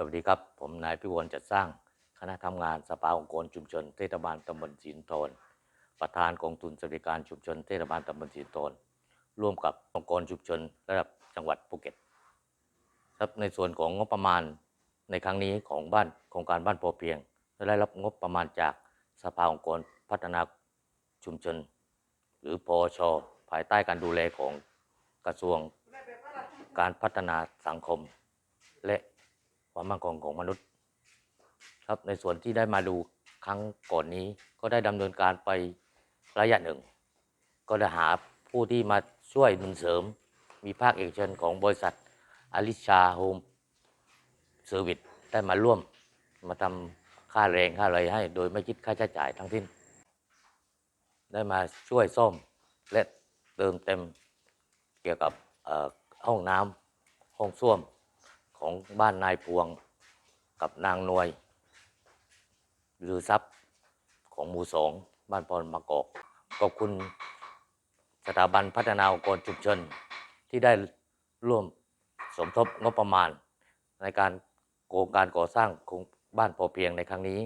สวัสดีครับ ผมนายพิวลจัดสร้าง คณะทำงานสภาองค์กรชุมชนเทศบาลตำบลสินโทนประธานกองทุนสวัสดิการชุมชนเทศบาลตำบลสินโทนร่วมกับองค์กรชุมชนระดับจังหวัดภูเก็ตครับในส่วนของงบประมาณในครั้งนี้ของบ้านโครงการบ้านพอเพียง ได้รับงบประมาณจากสภาองค์กรพัฒนาชุมชน หรือพอชภายใต้การดูแลของกระทรวงการพัฒนาสังคม และ ความมั่นคงของมนุษย์ ครับในส่วนที่ได้มาดูครั้งก่อนนี้ก็ได้ดำเนินการไประยะหนึ่ง ก็ได้หาผู้ที่มาช่วยหนุนเสริม มีภาคเอกชนของบริษัทอลิชาโฮมเซอร์วิสได้มาร่วมมาทำค่าแรงค่าอะไรให้ โดยไม่คิดค่าใช้จ่ายทั้งสิ้น ได้มาช่วยซ่อมและเติมเต็มเกี่ยวกับห้องน้ำห้องส้วม ของบ้านนายพวงกับนางนวยหรือทรัพย์ของหมู่สองบ้านพรมะกอกขอบคุณสถาบันพัฒนาองค์กรชุมชนที่ได้ร่วมสมทบงบประมาณ ในการโครงการก่อสร้างโครงบ้านพอเพียงในครั้งนี้